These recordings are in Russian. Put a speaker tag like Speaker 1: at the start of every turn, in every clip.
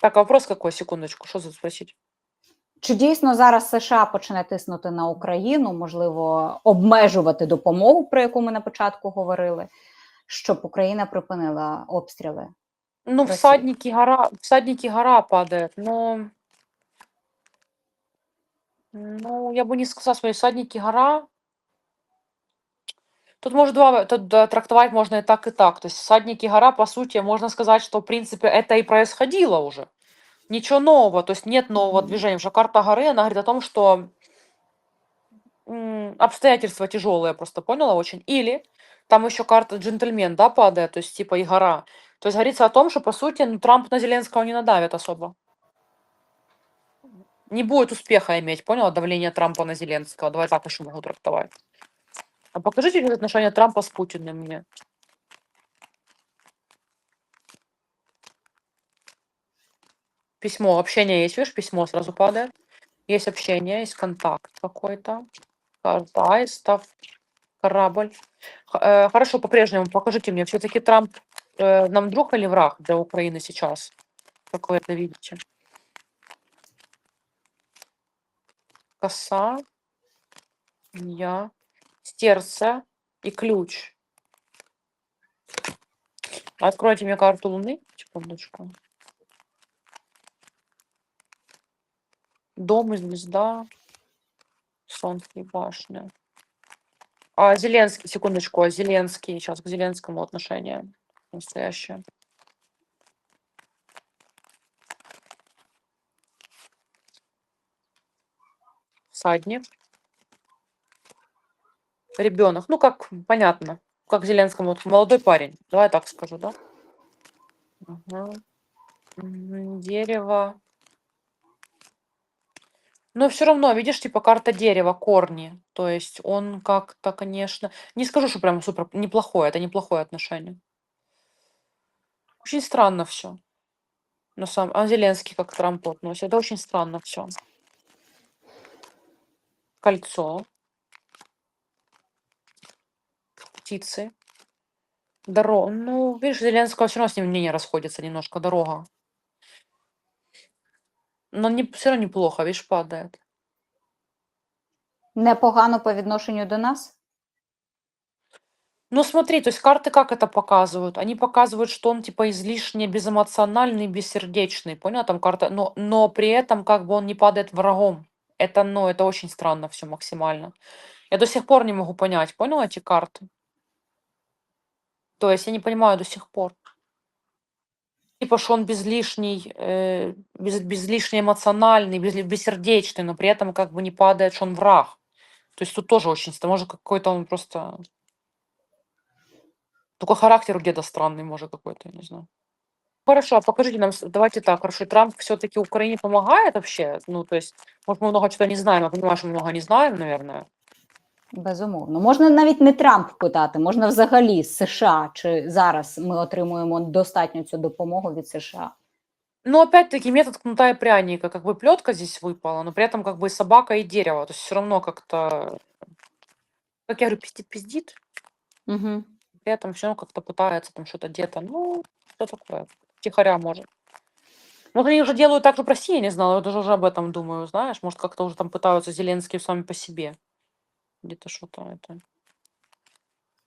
Speaker 1: Так, а вопрос какой? Секундочку, что за спросить?
Speaker 2: Чи дійсно зараз США почне тиснути на Україну, можливо, обмежувати допомогу, про яку ми на початку говорили, щоб Україна припинила обстріли?
Speaker 1: Ну,
Speaker 2: Россия.
Speaker 1: всадники гора, всадники гора падает, но... Ну, я бы не сказала, что всадники гора. Тут может два, тут трактовать можно и так, и так. То есть всадники гора, по сути, можно сказать, что, в принципе, это и происходило уже. Ничего нового, то есть нет нового движения. Потому что карта горы, она говорит о том, что обстоятельства тяжелые, просто поняла очень. Или там еще карта джентльмен, да, падает, то есть типа и гора. То есть говорится о том, что, по сути, ну, Трамп на Зеленского не надавит особо. Не будет успеха иметь, поняла, давление Трампа на Зеленского. Давай так еще могу трактовать. А покажите мне отношения Трампа с Путиным мне. Письмо, общение есть, видишь, письмо сразу падает. Есть общение, есть контакт какой-то. Карта аистов, корабль. Э, Хорошо, по-прежнему покажите мне, все-таки Трамп э, нам друг или враг для Украины сейчас? Как вы это видите? Коса, я, стерца и ключ. Откройте мне карту Луны. Секундочку. Дом и звезда. Солнце и башня. А Зеленский, секундочку, а Зеленский, сейчас к Зеленскому отношение настоящее. Всадник. Ребенок. Ну, как понятно. Как Зеленскому. Вот молодой парень. Давай так скажу, да? М, Дерево. Но все равно, видишь, типа карта дерева, корни. То есть он как-то, конечно, не скажу, что прям супер неплохое, это неплохое отношение. Очень странно все. Но сам, а Зеленский как к Трампу относится. Это очень странно все. Кольцо. Птицы. Дорога. Ну, видишь, Зеленского все равно с ним мнение расходится немножко. Дорога. Но не, все равно неплохо, видишь, падает.
Speaker 2: Непогано по відношенню до нас?
Speaker 1: Ну смотри, то есть карты как это показывают? Они показывают, что он типа излишне безэмоциональный, бессердечный, понял? Там карта, но, но при этом как бы он не падает врагом. Это, ну, это очень странно все максимально. Я до сих пор не могу понять, понял эти карты? То есть я не понимаю до сих пор. Типа, что он безлишний, э, без, безлишне эмоциональный, без, бессердечный, но при этом как бы не падает, что он враг. То есть тут тоже очень. Может, какой-то он просто... Только характер у деда странный, может, какой-то, я не знаю. Хорошо, а покажите нам, давайте так, хорошо, Трамп все-таки Украине помогает вообще? Ну, то есть, может, мы много чего не знаем, я понимаю, что мы много не знаем, наверное.
Speaker 2: Безумовно. Можна навіть не Трамп питати, можна взагалі з США, чи зараз ми отримуємо достатньо цю допомогу від США.
Speaker 1: Но опять-таки метод кнута и пряника, как бы плетка здесь выпала, но при этом как бы и собака, и дерево. То есть все равно как-то, как я говорю, пиздит, пиздит,
Speaker 2: Угу.
Speaker 1: при этом все равно как-то пытается там что-то где-то, ну, что такое, тихоря может. Может, они уже делают так же в России, я не знала, я даже уже об этом думаю, знаешь, может, как-то уже там пытаются Зеленские сами по себе. Где-то что-то это.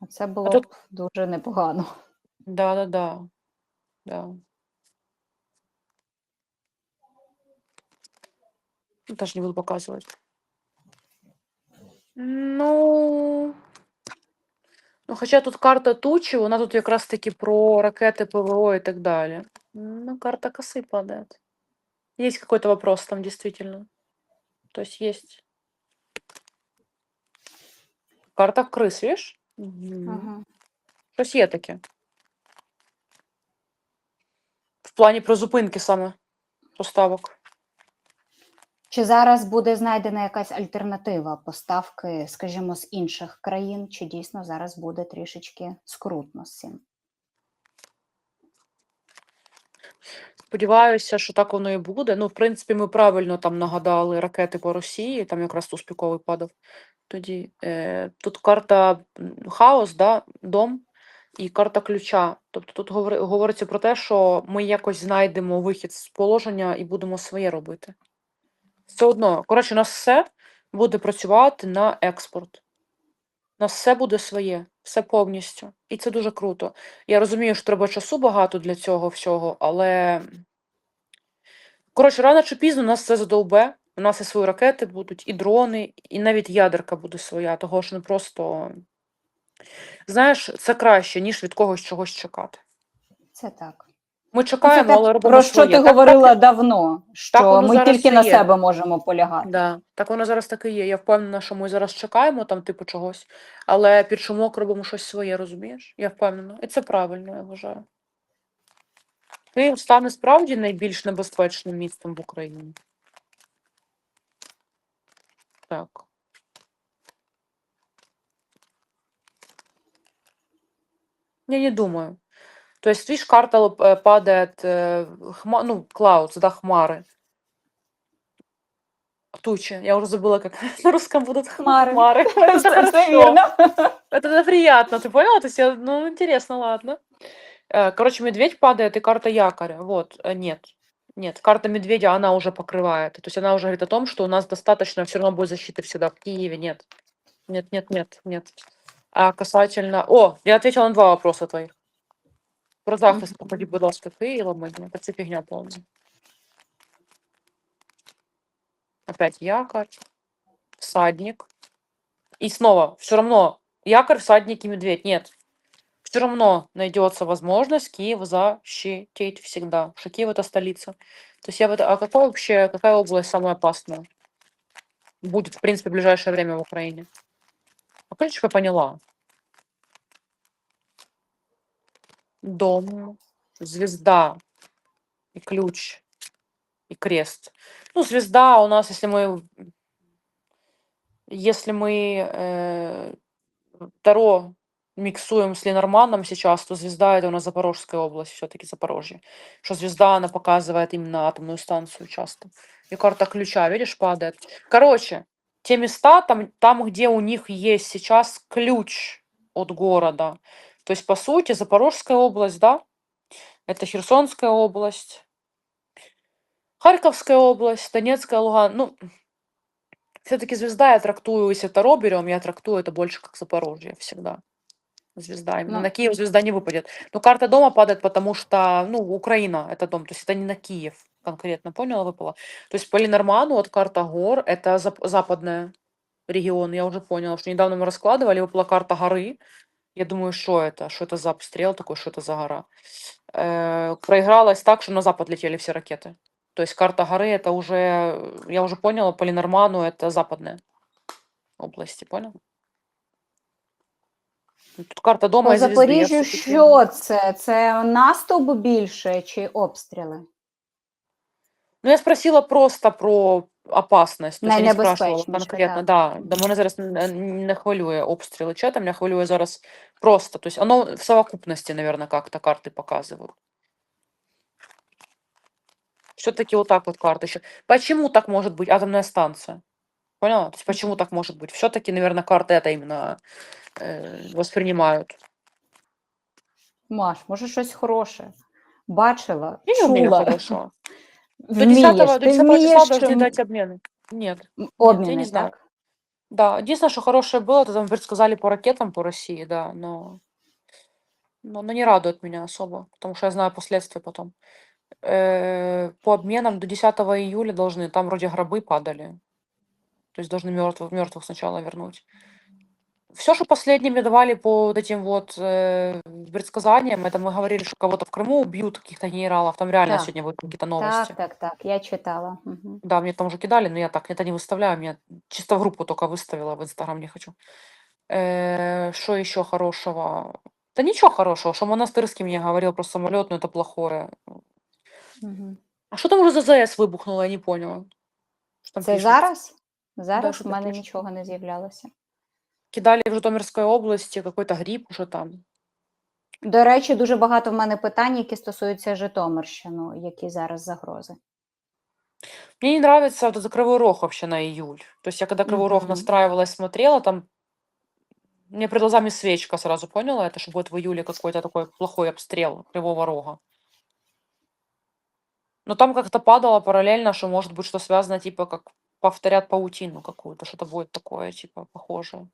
Speaker 2: Це було
Speaker 1: тут-
Speaker 2: б дуже непогано.
Speaker 1: Да-да-да. Да. Ну, Даже не буду показывать. Ну, ну, хоча тут карта тучі, вона тут якраз таки про ракети, ПВО і так далі. Ну, карта косы падает. Есть какой-то вопрос там действительно. То есть есть. Карта крис, віж?
Speaker 2: Ага.
Speaker 1: Щось є таке. В плані про зупинки саме поставок.
Speaker 2: Чи зараз буде знайдена якась альтернатива поставки, скажімо, з інших країн, чи дійсно зараз буде трішечки скрутно з цим?
Speaker 1: Сподіваюся, що так воно і буде. Ну, в принципі, ми правильно там нагадали ракети по Росії, там якраз успіковий падав. Тоді е, тут карта хаос, да, дом. і карта ключа. Тобто тут говори- говориться про те, що ми якось знайдемо вихід з положення і будемо своє робити. Все одно, коротше, у нас все буде працювати на експорт. У нас все буде своє, все повністю. І це дуже круто. Я розумію, що треба часу багато для цього всього, але. Коротше, рано чи пізно нас це задовбе. У нас і свої ракети будуть, і дрони, і навіть ядерка буде своя, того ж не просто. Знаєш, це краще, ніж від когось чогось чекати.
Speaker 2: Це так.
Speaker 1: Ми
Speaker 2: Ну, Це
Speaker 1: чекаємо, але робимо
Speaker 2: про що
Speaker 1: своє.
Speaker 2: ти
Speaker 1: Так-
Speaker 2: говорила
Speaker 1: так,
Speaker 2: давно, що
Speaker 1: воно
Speaker 2: ми тільки на
Speaker 1: є.
Speaker 2: себе можемо полягати.
Speaker 1: Да, так воно зараз таки є. Я впевнена, що ми зараз чекаємо там, типу, чогось, але під шумок робимо щось своє, розумієш? Я впевнена. І це правильно, я вважаю. Київ стане справді найбільш небезпечним містом в Україні. Так. Я не думаю. То есть, видишь, карта э, падает, э, хма, ну, clouds, да, хмары. Тучи. Я уже забыла, как на русском будут
Speaker 2: Хмары.
Speaker 1: хмары. Это приятно, ты поняла? То есть, ну, интересно, ладно. Э, Короче, медведь падает и карта якоря. Вот, нет. Нет, карта медведя, она уже покрывает. То есть она уже говорит о том, что у нас достаточно все равно будет защиты всегда в Киеве. Нет. Нет, нет, нет, нет. А касательно... О, я ответила на два вопроса твоих. Про захист, походи, будь ласка, Києва, мені. Це фігня повна. Опять якорь, всадник. И снова, все равно, якорь, всадник и медведь. Нет. Все равно найдется возможность Киев защитить всегда. Что Киев это столица. То есть я в это... А какой вообще, какая область самая опасная? Будет, в принципе, в ближайшее время в Украине. А короче, я поняла. Дом, звезда и ключ и крест. Ну, звезда у нас, если мы, если мы э, Таро миксуем с Ленорманом сейчас, то звезда это у нас Запорожская область, все-таки Запорожье. Что звезда, она показывает именно атомную станцию часто. И карта ключа, видишь, падает. Короче, те места, там, там, где у них есть сейчас ключ от города. То есть, по сути, Запорожская область, да, это Херсонская область, Харьковская область, Донецкая, Луган. Ну, все-таки звезда я трактую, если Таро берем, я трактую это больше как Запорожье всегда. Звезда. Именно
Speaker 2: Ну.
Speaker 1: на Киев звезда не выпадет. Но карта дома падает, потому что, ну, Украина это дом. То есть это не на Киев конкретно, поняла, выпала. То есть по Ленорману вот карта гор, это зап- западная регион, я уже поняла, что недавно мы раскладывали, выпала карта горы. Я думаю, что это? Что это за обстрел такой, что это за гора? Э, проигралось так, что на запад летели все ракеты. То есть карта горы это уже, э, я уже поняла, по Ленорману это западная области, понял? Тут карта дома
Speaker 2: По
Speaker 1: и звезды. я
Speaker 2: Запоріжжю
Speaker 1: всё-таки-
Speaker 2: що це? Це наступ більше чи обстріли?
Speaker 1: Ну, я спросила просто про опасность. То есть я не спрашивала
Speaker 2: Найнебезпечніше,
Speaker 1: конкретно,
Speaker 2: так.
Speaker 1: да. Да, мене зараз не, не хвилює обстріли чата, мене хвилює зараз просто. То есть оно в совокупности, наверное, как-то карты показывают. Все-таки вот так вот карты еще. Почему так может быть атомная станция? Поняла? То есть почему так может быть? Все-таки, наверное, карты это именно э, воспринимают.
Speaker 2: Маш, може щось хороше? Бачила,
Speaker 1: Я не умею
Speaker 2: чула,
Speaker 1: хорошо. До
Speaker 2: вмієш,
Speaker 1: 10, до
Speaker 2: ти
Speaker 1: 10 числа
Speaker 2: вмієш
Speaker 1: должны
Speaker 2: м,
Speaker 1: дать обмены. Нет.
Speaker 2: м,
Speaker 1: я
Speaker 2: обміни,
Speaker 1: не знаю.
Speaker 2: так?
Speaker 1: Да, единственное, что хорошее было, это там предсказали по ракетам по России, да, но, но, но не радует меня особо, потому что я знаю последствия потом. Э, по обменам до 10 июля должны, там вроде гробы падали, то есть должны мертвых, мертвых сначала вернуть. Все, что последними давали по вот этим вот э, предсказаниям, это мы говорили, что кого-то в Крыму убьют, каких-то генералов, там реально
Speaker 2: Так.
Speaker 1: сегодня будут какие-то новости.
Speaker 2: Так, так, так. Я читала. Угу.
Speaker 1: Да, мне там уже кидали, но я так это не выставляю, меня чисто в группу только выставила, в Инстаграм не хочу. Э, Что еще хорошего? Да ничего хорошего, что Монастырский мне говорил про самолет, но это плохое.
Speaker 2: Угу.
Speaker 1: А что там уже за ЗС выбухнуло, я не поняла. Что там
Speaker 2: Це
Speaker 1: пишут?
Speaker 2: зараз? Зараз
Speaker 1: що
Speaker 2: в
Speaker 1: там
Speaker 2: мене нічого не з'являлося.
Speaker 1: Кидали в Житомирской области какой-то гриб уже там.
Speaker 2: До речі, дуже багато в мене питань, які стосуються Житомирщини, які зараз загрози.
Speaker 1: Мне не нравится вот этот Кривой Рог вообще на июль. То есть я когда Кривой Рог
Speaker 2: Мгм.
Speaker 1: настраивалась, смотрела, там Мне перед глазами свечка сразу поняла это, что будет в июле какой-то такой плохой обстрел Кривого Рога. Но там как-то падало параллельно, что может быть что связано, типа как повторят паутину какую-то, что-то будет такое, типа похожее.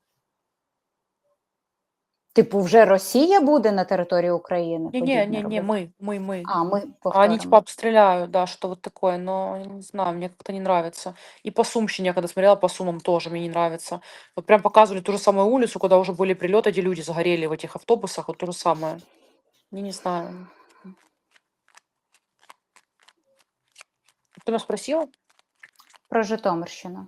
Speaker 2: Типу, вже Росія буде на території України?
Speaker 1: Не, не,
Speaker 2: подібне
Speaker 1: не, не,
Speaker 2: робити?
Speaker 1: мы, мы, мы.
Speaker 2: А, ми
Speaker 1: А они
Speaker 2: повторимо.
Speaker 1: типа обстреляют, да, что вот такое, но я не знаю, мне как-то не нравится. И по Сумщине, я когда смотрела по Сумам, тоже мне не нравится. Вот прям показывали ту же самую улицу, куда уже были прилеты, где люди загорели в этих автобусах, вот то же самое. Я не знаю. Ты меня спросила?
Speaker 2: Про Житомирщину.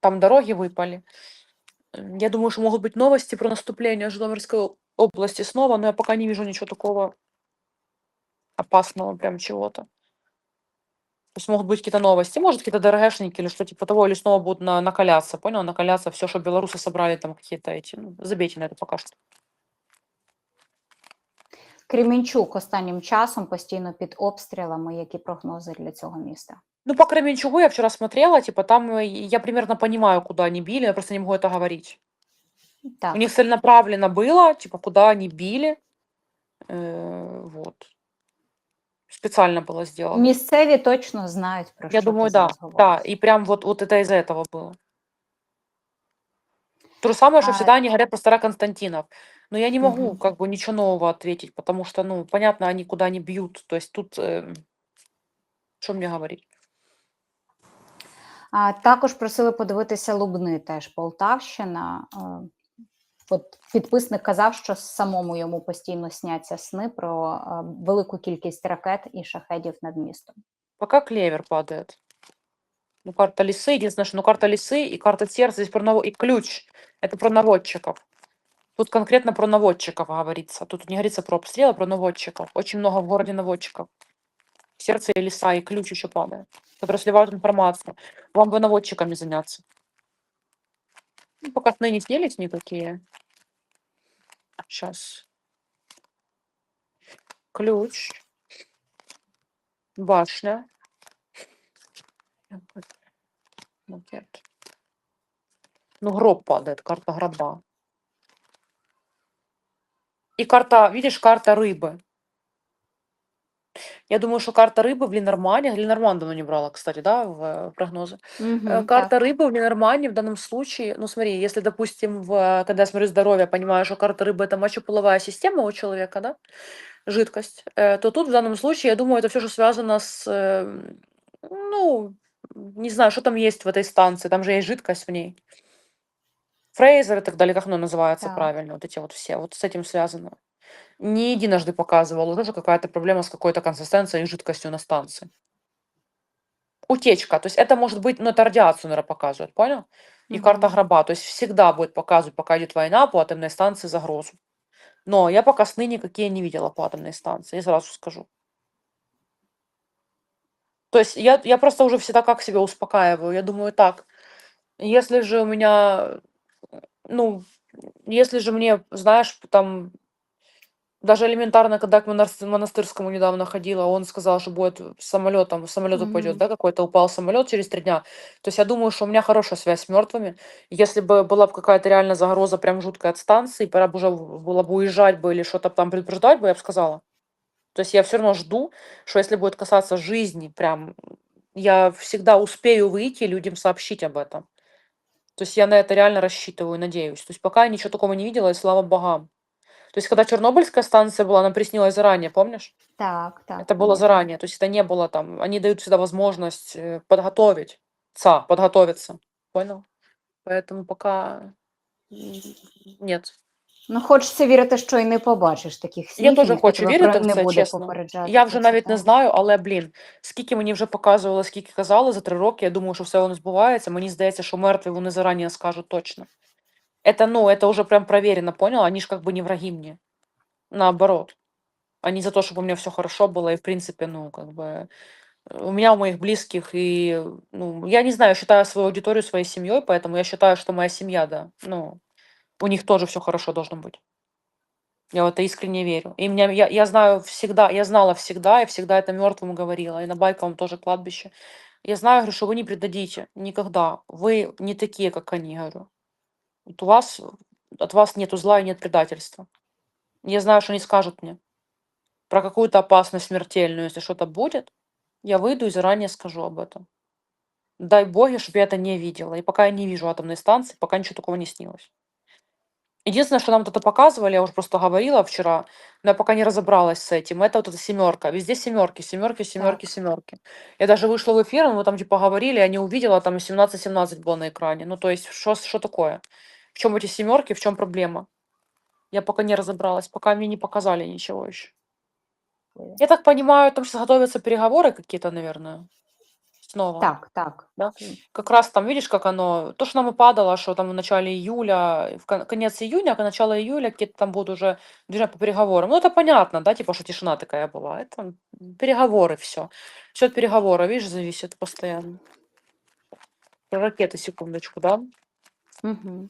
Speaker 1: Там дороги выпали. М, Я думаю, что могут быть новости про наступление Житомирской о- области снова, но я пока не вижу ничего такого опасного, прям чего-то. То есть могут быть какие-то новости, может, какие-то ДРГшники или что типа того, или снова будут на- накаляться, понял? Накаляться все, что белорусы собрали, там какие-то эти, ну, забейте на это пока что.
Speaker 2: Кремінчук останнім часом постійно під обстрілами. Які прогнози для цього міста?
Speaker 1: Ну, по Кременчугу я вчера смотрела, типа там э, я примерно понимаю, куда они били, я просто не могу это говорить. У них целенаправленно было, типа, куда они били. Э, вот. Специально было сделано.
Speaker 2: місцеві точно знають про
Speaker 1: Я
Speaker 2: що
Speaker 1: думаю, да,
Speaker 2: зараз
Speaker 1: да.
Speaker 2: говориш.
Speaker 1: И прям вот, вот это из-за этого было. То же самое, что
Speaker 2: А,
Speaker 1: всегда они говорят про Староконстантинов. Но я не могу
Speaker 2: Мгм.
Speaker 1: как бы ничего нового ответить, потому что, ну, понятно, они куда не бьют. То есть тут, э, что мне говорить?
Speaker 2: А, також просили подивитися Лубни, теж Полтавщина. Е, От підписник казав, що самому йому постійно сняться сни про е, велику кількість ракет і шахедів над містом.
Speaker 1: Пока клевер падает. Ну, карта лисы, единственное, что ну, карта лисы и карта сердца здесь про наво... и ключ. Это про наводчиков. Тут конкретно про наводчиков говорится. Тут не говорится про обстрел, а про наводчиков. Очень много в городе наводчиков. Сердце и лиса, и ключ еще падает, которые сливают информацию. Вам бы наводчиками заняться. Ну, пока сны не снились никакие. Сейчас. Ключ. Башня. Макет. Ну, гроб падает, карта гроба. И карта, видишь, карта рыбы. Я думаю, что карта рыбы в Ленормане, Ленорман давно не брала, кстати, да, в э, прогнозы. Э,
Speaker 2: Мгм,
Speaker 1: Карта
Speaker 2: так.
Speaker 1: рыбы в Ленормане в данном случае, ну смотри, если, допустим, в, э, когда я смотрю здоровье, понимаю, что карта рыбы это мочеполовая система у человека, да, жидкость, э, то тут в данном случае, я думаю, это все, что связано с, ну, не знаю, что там есть в этой станции, там же есть жидкость в ней. Фрейзер и так далее, как оно называется
Speaker 2: Так.
Speaker 1: правильно, вот эти вот все, вот с этим связано. Не единожды показывал, уже какая-то проблема с какой-то консистенцией и жидкостью на станции. Утечка, то есть это может быть, ну это радиацию, наверное, показывает, понял? И карта гроба, то есть всегда будет показывать, пока идет война по атомной станции загрозу. Но я пока сны никакие не видела по атомной станции, я сразу скажу. То есть я, я просто уже всегда как себя успокаиваю. Я думаю, так, если же у меня, ну, если же мне, знаешь, там, даже элементарно, когда к монас- монастырскому недавно ходила, он сказал, что будет самолетом, самолет упадет,
Speaker 2: Мгм.
Speaker 1: да, какой-то упал самолет через три дня. То есть я думаю, что у меня хорошая связь с мертвыми. Если бы была бы какая-то реально загроза прям жуткая от станции, пора бы уже в- было бы уезжать бы или что-то там предупреждать бы, я бы сказала. То есть я все равно жду, что если будет касаться жизни, прям я всегда успею выйти и людям сообщить об этом. То есть я на это реально рассчитываю, надеюсь. То есть пока я ничего такого не видела, и слава богам. То есть когда Чернобыльская станция была, она приснилась заранее, помнишь?
Speaker 2: Так, так.
Speaker 1: Это было
Speaker 2: пам'ятаю.
Speaker 1: заранее. То есть это не было там. Они дают всегда возможность э, подготовить. ца, подготовиться. Понял? Поэтому пока м, нет.
Speaker 2: Ну, хочеться вірити, що і не побачиш таких снів.
Speaker 1: Я
Speaker 2: і
Speaker 1: теж
Speaker 2: ніхто
Speaker 1: хочу
Speaker 2: тебе
Speaker 1: вірити
Speaker 2: про-
Speaker 1: в
Speaker 2: не
Speaker 1: це,
Speaker 2: буде
Speaker 1: чесно.
Speaker 2: попереджати.
Speaker 1: Я
Speaker 2: про
Speaker 1: вже
Speaker 2: це,
Speaker 1: навіть не
Speaker 2: так.
Speaker 1: знаю, але блін, скільки мені вже показували, скільки казали за три роки, я думаю, що все воно збувається. Мені здається, що мертві вони зарані скажуть точно. Это, ну, это уже прям проверено, понял? Они же как бы не враги мне. Наоборот. Они за то, чтобы у меня все хорошо было, и в принципе, ну, как бы, э, у меня, у моих близких, и, ну, я не знаю, считаю свою аудиторию своей семьей, поэтому я считаю, что моя семья, да, ну, у них тоже все хорошо должно быть. Я в это искренне верю. И меня, я, я знаю всегда, я знала всегда, и всегда это мертвым говорила, и на Байковом тоже кладбище. Я знаю, говорю, что вы не предадите никогда. Вы не такие, как они, говорю. Вот у вас, от вас нету зла и нет предательства. Я знаю, что они скажут мне про какую-то опасность смертельную, если что-то будет, я выйду и заранее скажу об этом. Дай боги, чтобы я это не видела. И пока я не вижу атомной станции, пока ничего такого не снилось. Единственное, что нам тут показывали, я уже просто говорила вчера, но я пока не разобралась с этим, это вот эта семерка. Везде семерки, семерки, семерки, семерки. Я даже вышла в эфир, мы там типа говорили, я не увидела, там 17-17 было на экране. Ну, то есть, что такое? В чем эти семерки, в чем проблема? Я пока не разобралась, пока мне не показали ничего еще. Я так понимаю, там сейчас готовятся переговоры какие-то, наверное. Снова.
Speaker 2: Так, так.
Speaker 1: Да? Как раз там, видишь, как оно, то, что нам и падало, что там в начале июля, в кон- конец июня, а начало июля какие-то там будут уже движения по переговорам. Ну, это понятно, да, типа, что тишина такая была. Это переговоры, все. Все от переговора, видишь, зависит постоянно. Про ракеты, секундочку, да?
Speaker 2: Угу.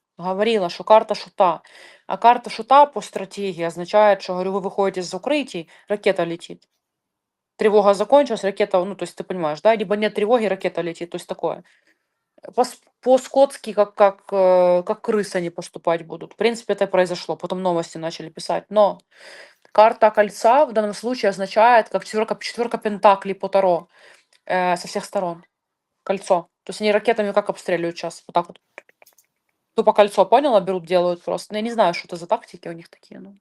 Speaker 1: говорила, что карта шута. А карта шута по стратегии означает, что, говорю, вы выходите из укрытий, ракета летит. Тревога закончилась, ракета, ну, то есть ты понимаешь, да, либо нет тревоги, ракета летит, то есть такое. По- По-скотски, как, как, э, как крысы они поступать будут. В принципе, это и произошло. Потом новости начали писать. Но карта кольца в данном случае означает, как четверка, четверка пентаклей по Таро э, со всех сторон. Кольцо. То есть они ракетами как обстреливают сейчас? Вот так вот. Тупо кольцо, поняла, берут, делают просто. Ну, я не знаю, что это за тактики у них такие. Ну.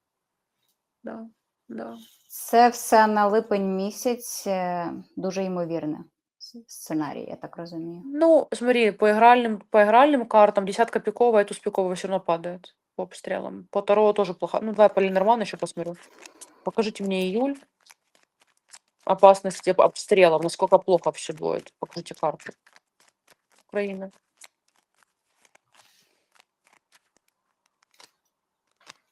Speaker 1: Да, да.
Speaker 2: Це все на липень місяць. е, Дуже ймовірне с- сценарій, я так розумію.
Speaker 1: Ну, смотри, по игральным, по игральным картам десятка пиковая, туз пиковая все равно падает по обстрелам. По Таро тоже плохо. Ну, давай по Ленорману еще посмотрю. Покажите мне июль. Опасности об- обстрелов, насколько плохо все будет. Покажите карту. Украина.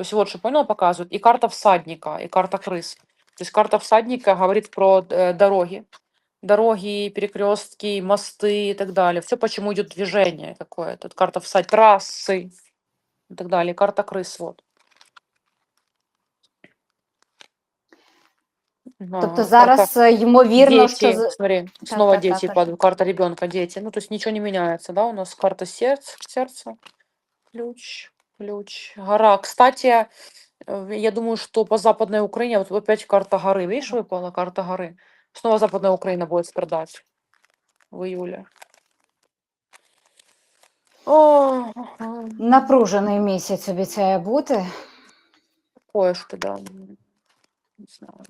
Speaker 1: То есть вот что, понял, показывают. И карта всадника, и карта крыс. То есть карта всадника говорит про э, дороги. Дороги, перекрестки, мосты и так далее. Все, почему идет движение какое-то. Вот Карта всадника, трассы и так далее. Карта крыс, вот.
Speaker 2: Тобто
Speaker 1: Ага,
Speaker 2: зараз е, ймовірно, що
Speaker 1: Дети,
Speaker 2: з-
Speaker 1: смотри, снова
Speaker 2: так,
Speaker 1: дети
Speaker 2: так,
Speaker 1: падают, карта ребенка, дети. Ну, то есть ничего не меняется, да, у нас карта сердца, сердца, ключ, ключ, гора. Кстати, э, я думаю, что по Западной Украине, вот опять карта горы, видишь, выпала карта горы. Снова Западная Украина будет страдать в июле. О, ага,
Speaker 2: напружений місяць обіцяє бути.
Speaker 1: такое что, да, м, не знаю.